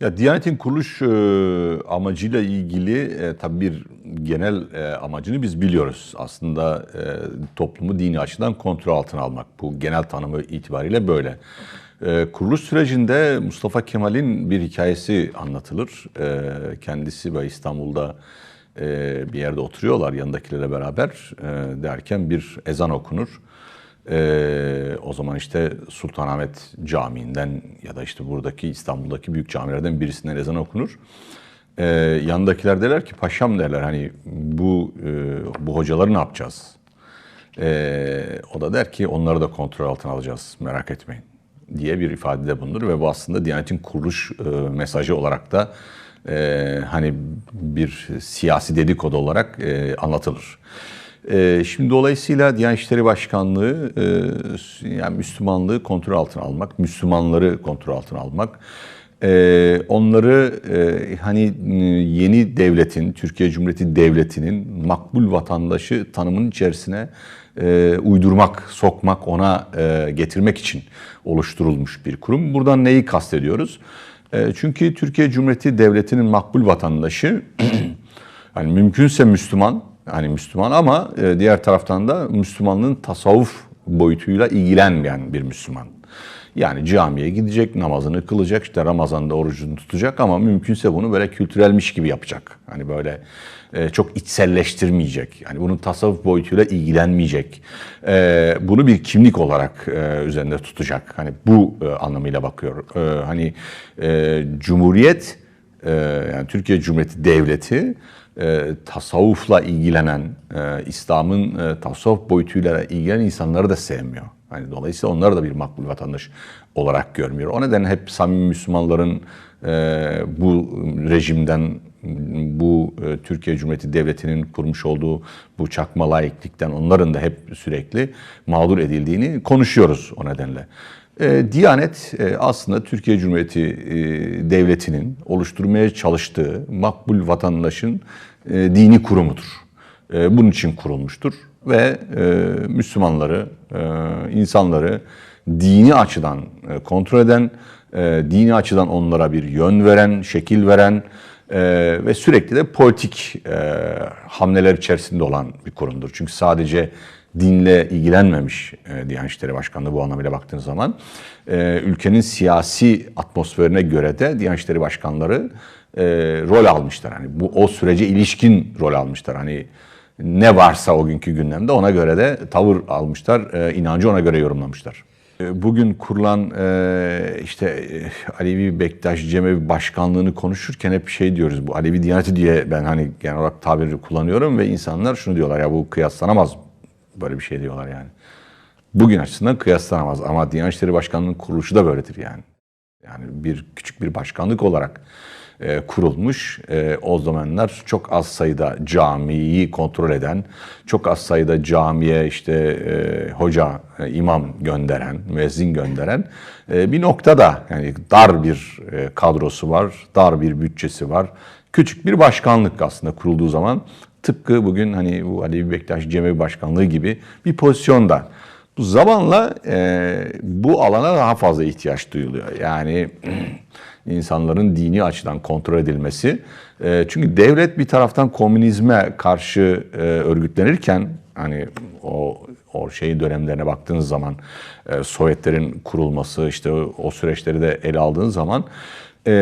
Ya Diyanet'in kuruluş e, amacıyla ilgili e, tabii bir genel e, amacını biz biliyoruz. Aslında e, toplumu dini açıdan kontrol altına almak. Bu genel tanımı itibariyle böyle. E, kuruluş sürecinde Mustafa Kemal'in bir hikayesi anlatılır. E, kendisi ve İstanbul'da e, bir yerde oturuyorlar yanındakilerle beraber e, derken bir ezan okunur. Ee, o zaman işte Sultanahmet Camii'nden ya da işte buradaki İstanbul'daki büyük camilerden birisinden ezan okunur. Ee, yanındakiler derler ki paşam derler hani bu e, bu hocaları ne yapacağız? Ee, o da der ki onları da kontrol altına alacağız merak etmeyin diye bir ifadede bulunur ve bu aslında Diyanet'in kuruluş e, mesajı olarak da e, hani bir siyasi dedikodu olarak e, anlatılır. E, şimdi dolayısıyla Diyanet İşleri Başkanlığı e, yani Müslümanlığı kontrol altına almak, Müslümanları kontrol altına almak, e, onları e, hani yeni devletin, Türkiye Cumhuriyeti Devleti'nin makbul vatandaşı tanımının içerisine uydurmak, sokmak, ona getirmek için oluşturulmuş bir kurum. Buradan neyi kastediyoruz? Çünkü Türkiye Cumhuriyeti Devleti'nin makbul vatandaşı, hani mümkünse Müslüman, hani Müslüman ama e, diğer taraftan da Müslümanlığın tasavvuf boyutuyla ilgilenmeyen bir Müslüman. Yani camiye gidecek, namazını kılacak, işte Ramazan'da orucunu tutacak ama mümkünse bunu böyle kültürelmiş gibi yapacak. Hani böyle e, çok içselleştirmeyecek. Yani bunun tasavvuf boyutuyla ilgilenmeyecek. E, bunu bir kimlik olarak üzerinde tutacak. Hani bu anlamıyla bakıyor. Hani Cumhuriyet, yani Türkiye Cumhuriyeti Devleti e, tasavvufla ilgilenen, e, İslam'ın e, tasavvuf boyutuyla ilgilenen insanları da sevmiyor. Hani dolayısıyla onları da bir makbul vatandaş olarak görmüyor. O nedenle hep samimi Müslümanların e, bu rejimden, bu e, Türkiye Cumhuriyeti Devleti'nin kurmuş olduğu bu çakma laiklikten onların da hep sürekli mağdur edildiğini konuşuyoruz o nedenle. E, Diyanet e, aslında Türkiye Cumhuriyeti e, Devleti'nin oluşturmaya çalıştığı makbul vatandaşın e, dini kurumudur. E, bunun için kurulmuştur ve e, Müslümanları, e, insanları dini açıdan e, kontrol eden, e, dini açıdan onlara bir yön veren, şekil veren e, ve sürekli de politik e, hamleler içerisinde olan bir kurumdur. Çünkü sadece dinle ilgilenmemiş e, Diyanet İşleri Başkanlığı bu anlamıyla baktığınız zaman e, ülkenin siyasi atmosferine göre de Diyanet İşleri Başkanları e, rol almışlar. Hani bu o sürece ilişkin rol almışlar. Hani ne varsa o günkü gündemde ona göre de tavır almışlar, e, inancı ona göre yorumlamışlar. E, Bugün kurulan e, işte e, Alevi Bektaş Cemevi Başkanlığını konuşurken hep şey diyoruz bu Alevi Diyaneti diye ben hani genel olarak tabiri kullanıyorum ve insanlar şunu diyorlar ya bu kıyaslanamaz böyle bir şey diyorlar yani. Bugün açısından kıyaslanamaz ama Diyanet İşleri Başkanlığı'nın kuruluşu da böyledir yani. Yani bir küçük bir başkanlık olarak e, kurulmuş. E, o zamanlar çok az sayıda camiyi kontrol eden, çok az sayıda camiye işte e, hoca, e, imam gönderen, müezzin gönderen e, bir noktada yani dar bir e, kadrosu var, dar bir bütçesi var. Küçük bir başkanlık aslında kurulduğu zaman tıpkı bugün hani bu Alevi Bektaş Cemevi Başkanlığı gibi bir pozisyonda. Zamanla e, bu alana daha fazla ihtiyaç duyuluyor. Yani insanların dini açıdan kontrol edilmesi. E, çünkü devlet bir taraftan komünizme karşı e, örgütlenirken hani o o şeyin dönemlerine baktığınız zaman e, Sovyetlerin kurulması işte o, o süreçleri de ele aldığınız zaman e,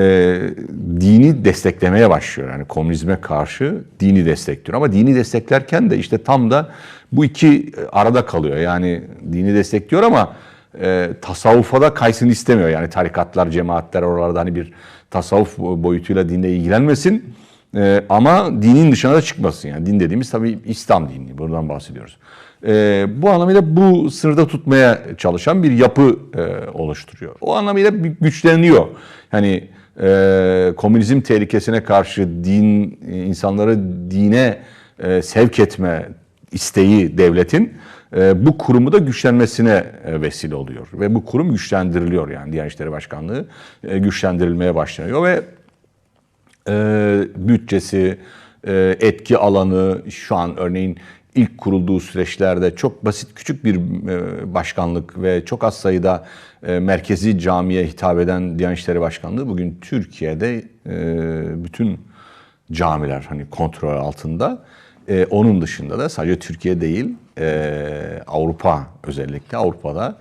dini desteklemeye başlıyor. Yani komünizme karşı dini destekliyor. Ama dini desteklerken de işte tam da bu iki arada kalıyor. Yani dini destekliyor ama e, tasavvufa da kaysın istemiyor. Yani tarikatlar, cemaatler oralarda hani bir tasavvuf boyutuyla dinle ilgilenmesin. E, ama dinin dışına da çıkmasın. Yani din dediğimiz tabii İslam dini. Buradan bahsediyoruz. E, bu anlamıyla bu sınırda tutmaya çalışan bir yapı e, oluşturuyor. O anlamıyla güçleniyor. Hani e, komünizm tehlikesine karşı din insanları dine e, sevk etme isteği devletin e, bu kurumu da güçlenmesine e, vesile oluyor. Ve bu kurum güçlendiriliyor yani Diyanet İşleri Başkanlığı e, güçlendirilmeye başlanıyor ve bütçesi, etki alanı şu an örneğin ilk kurulduğu süreçlerde çok basit küçük bir e, başkanlık ve çok az sayıda e, merkezi camiye hitap eden Diyanet İşleri Başkanlığı bugün Türkiye'de e, bütün camiler hani kontrol altında. Onun dışında da sadece Türkiye değil Avrupa özellikle Avrupa'da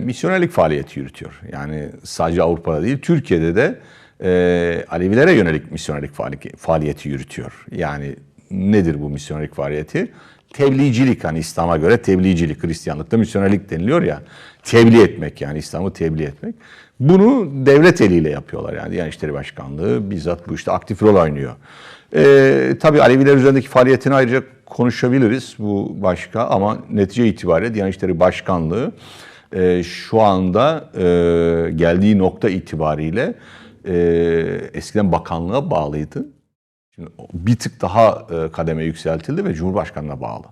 misyonerlik faaliyeti yürütüyor. Yani sadece Avrupa'da değil Türkiye'de de e, Alevilere yönelik misyonerlik faali- faaliyeti yürütüyor. Yani nedir bu misyonerlik faaliyeti? Tebliğcilik hani İslam'a göre tebliğcilik, Hristiyanlıkta misyonerlik deniliyor ya. Tebliğ etmek yani İslam'ı tebliğ etmek. Bunu devlet eliyle yapıyorlar yani Diyanet İşleri Başkanlığı bizzat bu işte aktif rol oynuyor. Ee, tabii Aleviler üzerindeki faaliyetini ayrıca konuşabiliriz bu başka ama netice itibariyle Diyanet İşleri Başkanlığı e, şu anda e, geldiği nokta itibariyle e, eskiden bakanlığa bağlıydı. Şimdi bir tık daha e, kademe yükseltildi ve Cumhurbaşkanı'na bağlı.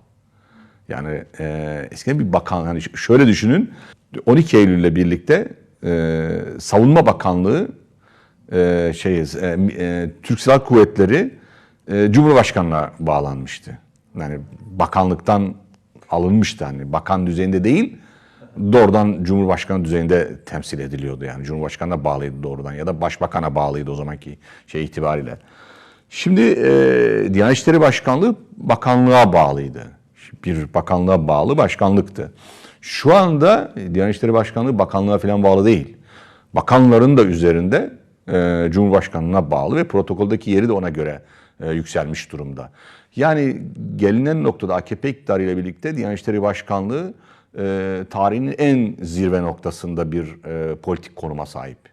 Yani e, eskiden bir bakan, hani şöyle düşünün, 12 Eylül'le birlikte e, Savunma Bakanlığı, e, şey, e, e, Türk Silahlı Kuvvetleri e, Cumhurbaşkanı'na bağlanmıştı. Yani bakanlıktan alınmıştı hani bakan düzeyinde değil, doğrudan Cumhurbaşkanı düzeyinde temsil ediliyordu yani. Cumhurbaşkanına bağlıydı doğrudan ya da Başbakan'a bağlıydı o zamanki şey itibariyle. Şimdi e, Diyanet İşleri Başkanlığı bakanlığa bağlıydı. Bir bakanlığa bağlı başkanlıktı. Şu anda Diyanet İşleri Başkanlığı bakanlığa falan bağlı değil. Bakanların da üzerinde e, Cumhurbaşkanına bağlı ve protokoldeki yeri de ona göre e, yükselmiş durumda. Yani gelinen noktada AKP iktidarıyla birlikte Diyanet İşleri Başkanlığı e, tarihinin en zirve noktasında bir e, politik konuma sahip.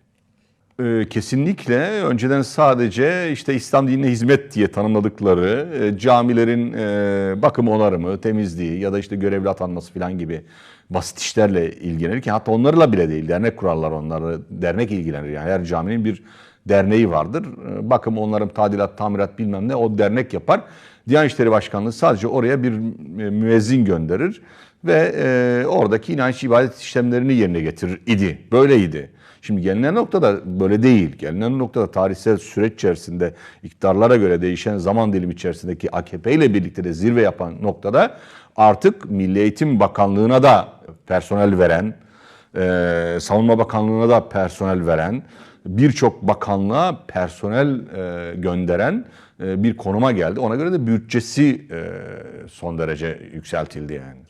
Ee, Kesinlikle önceden sadece işte İslam dinine hizmet diye tanımladıkları e, camilerin e, bakım onarımı, temizliği ya da işte görevli atanması falan gibi basit işlerle ilgilenirken hatta onlarla bile değil dernek kurarlar onları dernek ilgilenir yani her caminin bir derneği vardır. E, Bakım onarım, tadilat, tamirat bilmem ne o dernek yapar. Diyanet İşleri Başkanlığı sadece oraya bir e, müezzin gönderir ve e, oradaki inanç ibadet işlemlerini yerine getirir idi. Böyleydi. Şimdi gelinen noktada böyle değil. Gelinen noktada tarihsel süreç içerisinde iktidarlara göre değişen zaman dilimi içerisindeki AKP ile birlikte de zirve yapan noktada artık Milli Eğitim Bakanlığı'na da personel veren, e, Savunma Bakanlığı'na da personel veren, birçok bakanlığa personel e, gönderen e, bir konuma geldi. Ona göre de bütçesi e, son derece yükseltildi yani.